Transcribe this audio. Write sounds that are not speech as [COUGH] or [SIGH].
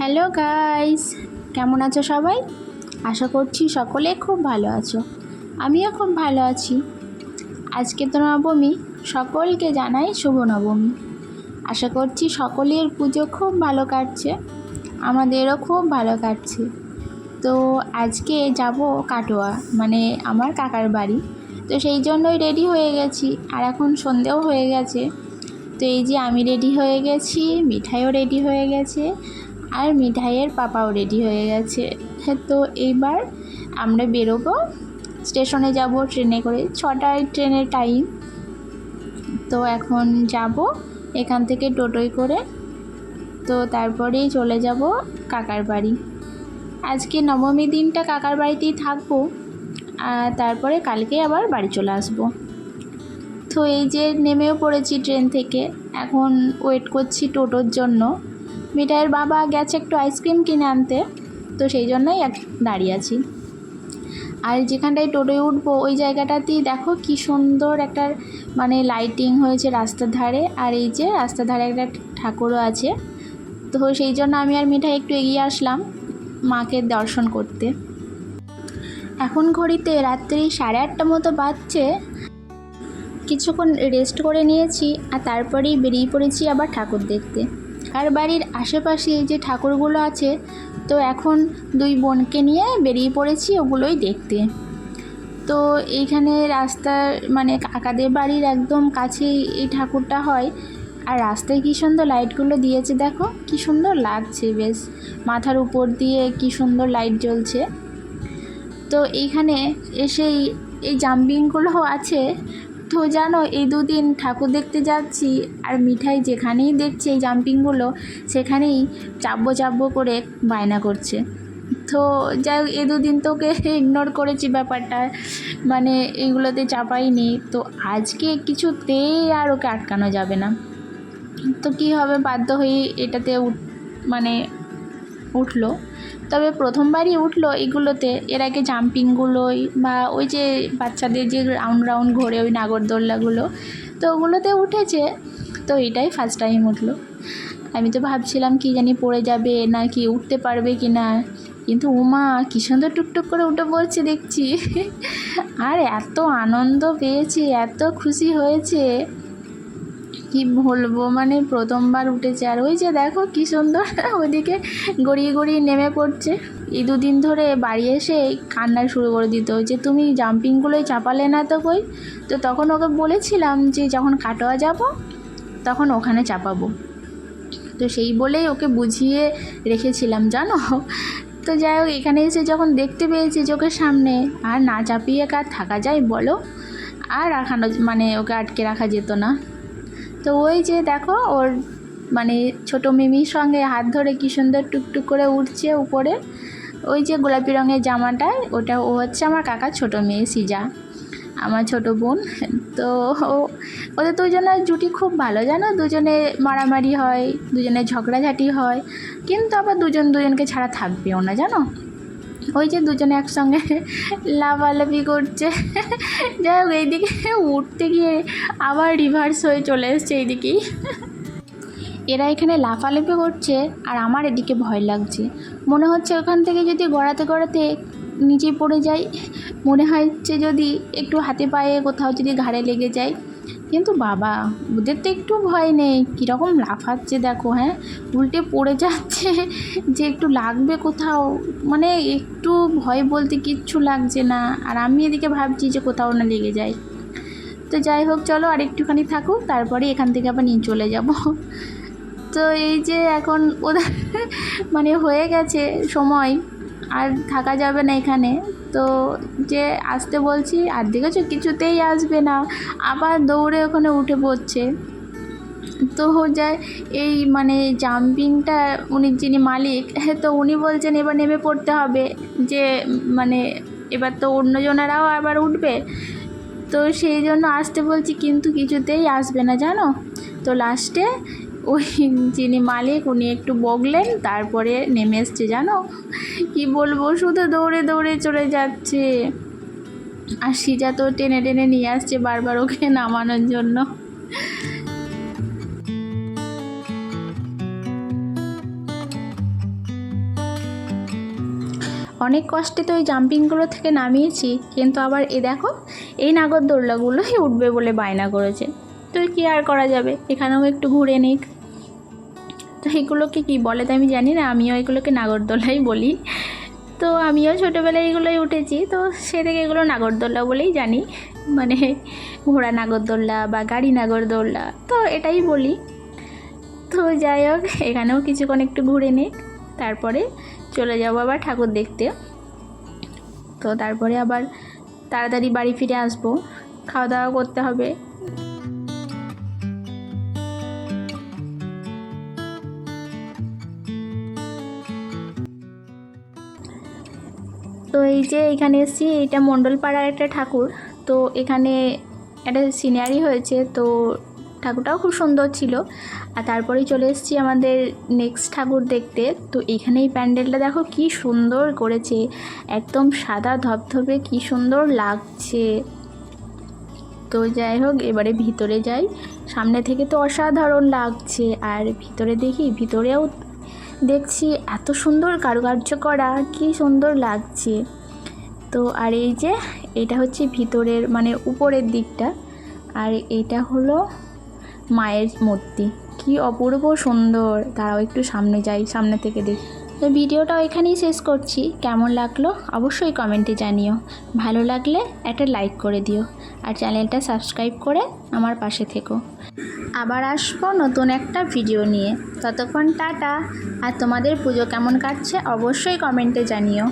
Hello guys, কেমন আছো সবাই? আশা করছি সকলে খুব ভালো আছো। আমিও খুব ভালো আছি। আজকে তো নবমী, সকলকে জানাই শুভ নবমী। আশা করছি সকলের পুজো খুব ভালো কাটছে, আমাদেরও খুব ভালো কাটছে। তো আজকে যাব কাটোয়া মানে আমার কাকার বাড়ি। তো সেই জন্যই রেডি হয়ে গেছি, আর এখন সন্ধেও হয়ে গেছে। তো এই যে আমি রেডি হয়ে গেছি, মিঠাইও রেডি হয়ে গেছে আর মিঠাইয়ের পাপাও রেডি হয়ে গেছে। হ্যাঁ, তো এইবার আমরা বেরোবো। স্টেশনে যাব ট্রেনে করে। ছটায় ট্রেনের টাইম তো এখন যাব এখান থেকে টোটোয় করে। তো তারপরেই চলে যাব কাকার বাড়ি। আজকে নবমী দিনটা কাকার বাড়িতেই থাকব। আর তারপরে কালকে আবার বাড়ি চলে আসব। তো এই যে নেমেও পড়েছি ট্রেন থেকে। এখন ওয়েট করছি টোটোর জন্য। মিঠাইয়ের বাবা গেছে একটু আইসক্রিম কিনে আনতে, তো সেই জন্যই এক দাঁড়িয়ে আছি। আর যেখানটায় টোটোয় উঠবো, ওই জায়গাটাতেই দেখো কি সুন্দর একটা মানে লাইটিং হয়েছে রাস্তার ধারে, আর এই যে রাস্তার ধারে একটা ঠাকুরও আছে। তো সেই জন্য আমি আর মিঠাই একটু এগিয়ে আসলাম মাকে দর্শন করতে। এখন ঘড়িতে রাত্রি সাড়ে আটটা মতো বাজছে। কিছুক্ষণ রেস্ট করে নিয়েছি, আর তারপরেই বেরিয়ে পড়েছি আবার ঠাকুর দেখতে। আর বাড়ির আশেপাশে যে ঠাকুরগুলো আছে, তো এখন দুই বোনকে নিয়ে বেরিয়ে পড়েছি ওগুলোই দেখতে। তো এইখানে রাস্তার মানে কাকাদের বাড়ির একদম কাছেই এই ঠাকুরটা হয়। আর রাস্তায় কী সুন্দর লাইটগুলো দিয়েছে দেখো, কি সুন্দর লাগছে বেশ। মাথার উপর দিয়ে কি সুন্দর লাইট জ্বলছে। তো এইখানে এসেই এই জাম্পিংগুলো আছে তো জানো এই দুদিন ঠাকুর দেখতে যাচ্ছি আর মিঠাই যেখানেই দেখছে, এই জাম্পিংগুলো সেখানেই চাব্বো চাব্বো করে বায়না করছে। তো যাই হোক, এ দুদিন তোকে ইগনোর করেছি ব্যাপারটা। মানে এইগুলোতে চাপাইনি তো আজকে কিছুতেই আর ওকে আটকানো যাবে না। তো কী হবে? বাধ্য হয়ে এটাতে মানে উঠল। তবে প্রথমবারই উঠল এগুলোতে। এর আগে জাম্পিংগুলোই বা ওই যে বাচ্চাদের যে রাউন্ড রাউন্ড ঘোরে ওই নাগরদোল্লাগুলো, তো ওগুলোতে উঠেছে। তো এটাই ফার্স্ট টাইম উঠল। আমি তো ভাবছিলাম কি জানি পড়ে যাবে না কি উঠতে পারবে কি না। কিন্তু উমা, কী সুন্দর টুকটুক করে উঠে পড়ছে দেখছি। [LAUGHS] আর এত আনন্দ পেয়েছে, এত খুশি হয়েছে। কি বলব? মানে প্রথমবার উঠেছে। আর ওই যে দেখো কি সুন্দর ওইদিকে গড়িয়ে গড়িয়ে নেমে পড়ছে। এই দুদিন ধরে বাড়ি এসে কান্না শুরু করে দিত। যে তুমি জাম্পিংগুলোই চাপালে না তো কই? তো তখন ওকে বলেছিলাম যে যখন কাটোয়া যাব, তখন ওখানে চাপাবো। তো সেই বলেই ওকে বুঝিয়ে রেখেছিলাম, জানো? তো যাই হোক, এখানে এসে যখন দেখতে পেয়েছি চোখের সামনে, আর না চাপিয়ে কার থাকা যায় বলো? আর রাখানো মানে ওকে আটকে রাখা যেত না। তো ওই যে দেখো ওর মানে ছোট মিমির সঙ্গে হাত ধরে কি সুন্দর টুকটুক করে উঠছে উপরে। ওই যে গোলাপি রঙের জামাটায় ওটা ও হচ্ছে আমার কাকার ছোট মেয়ে সিজা, আমার ছোট বোন। তো ওদের দুজনের জুটি খুব ভালো, জানো? দুজনে মারামারি হয় দুজনে ঝগড়াঝাটি হয়, কিন্তু আবার দুজন দুজনকে ছাড়া থাকবেও না, জানো? ওই যে দুজনে একসঙ্গে লাফালাফি করছে। যাই হোক, এইদিকে উঠতে গিয়ে আবার রিভার্স হয়ে চলে এসছে এইদিকেই। এরা এখানে লাফালাফি করছে আর আমার এদিকে ভয় লাগছে। মনে হচ্ছে ওখান থেকে যদি গড়াতে গড়াতে নিচে পড়ে যাই। মনে হচ্ছে যদি একটু হাতে পায়ে কোথাও যদি ঘাড়ে লেগে যায় কিন্তু বাবা, ওদের তো একটু ভয় নেই। কীরকম লাফাচ্ছে দেখো হ্যাঁ? উল্টে পড়ে যাচ্ছে [LAUGHS] যে একটু লাগবে কোথাও। মানে একটু ভয় বলতে কিচ্ছু লাগছে না। আর আমি এদিকে ভাবছি যে কোথাও না লেগে যায় তো যাই হোক, চলো আর একটুখানি থাকুক, তারপরে এখান থেকে আবার নিয়ে চলে যাব। [LAUGHS] তো এই যে এখন ওদের [LAUGHS] মানে হয়ে গেছে সময়। আর থাকা যাবে না এখানে। তো যে আসতে বলছি, আর দেখেছ? কিছুতেই আসবে না। আবার দৌড়ে ওখানে উঠে পড়ছে। তো যায়, এই মানে জাম্পিংটা উনি যিনি মালিক হ্যাঁ তো উনি বলছেন, এবার নেমে পড়তে হবে। যে মানে এবার তো অন্যজনেরাও আবার উঠবে। তো সেই জন্য আসতে বলছি, কিন্তু কিছুতেই আসবে না, জানো? তো লাস্টে ওই যিনি মালিক উনি একটু বগলেন, তারপরে নেমে এসছে, জানো? কি বলব, শুধু দৌড়ে দৌড়ে চলে যাচ্ছে। আর সিজা তো টেনে টেনে নিয়ে আসছে বারবার ওকে নামানোর জন্য। অনেক কষ্টে তো ওই জাম্পিংগুলো থেকে নামিয়েছি, কিন্তু আবার এ দেখো, এই নাগরদোল্লাগুলোই উঠবে বলে বায়না করেছে। তো কি আর করা যাবে? এখানেও একটু ঘুরে নিক। তো এগুলোকে কি বলে তো আমি জানি না, আমিও এগুলোকে নাগরদোলাই বলি। তো আমিও ছোটোবেলায় এগুলোই উঠেছি, তো সে থেকে এগুলো নাগরদোল্লা বলেই জানি। মানে ঘোড়া নাগরদোল্লা বা গাড়ি নাগরদোল্লা তো এটাই বলি। তো যাই হোক, এখানেও কিছুক্ষণ একটু ঘুরে নিক, তারপরে চলে যাব আবার ঠাকুর দেখতে। তো তারপরে আবার তাড়াতাড়ি বাড়ি ফিরে আসব, খাওয়া দাওয়া করতে হবে। তো এই যে এখানে এসেছি এইটা মণ্ডলপাড়ার একটা ঠাকুর। তো এখানে একটা সিনারি হয়েছে, তো ঠাকুরটাও খুব সুন্দর ছিল। আর তারপরেই চলে এসেছি আমাদের নেক্সট ঠাকুর দেখতে। তো এখানে এই প্যান্ডেলটা দেখো কি সুন্দর করেছে, একদম সাদা ধবধবে, কি সুন্দর লাগছে। তো যাই হোক, এবারে ভিতরে যাই। সামনে থেকে তো অসাধারণ লাগছে, আর ভিতরে দেখি, ভিতরেও দেখছি এত সুন্দর কারুকার্য করা, কি সুন্দর লাগছে। তো আর এই যে, এটা হচ্ছে ভিতরের মানে উপরের দিকটা। আর এটা হলো মায়ের মূর্তি। কি অপূর্ব সুন্দর। তারাও একটু সামনে যাই, সামনে থেকে দেখি। তো ভিডিওটা এখানেই শেষ করছি। কেমন লাগল অবশ্যই কমেন্টে জানিও। ভালো লাগলে একটা লাইক করে দিও আর চ্যানেলটা সাবস্ক্রাইব করে আমার পাশে থেকো। আবার আসব নতুন একটা ভিডিও নিয়ে। ততক্ষণ টাটা। আর তোমাদের পুজো কেমন কাটছে অবশ্যই কমেন্টে জানিও।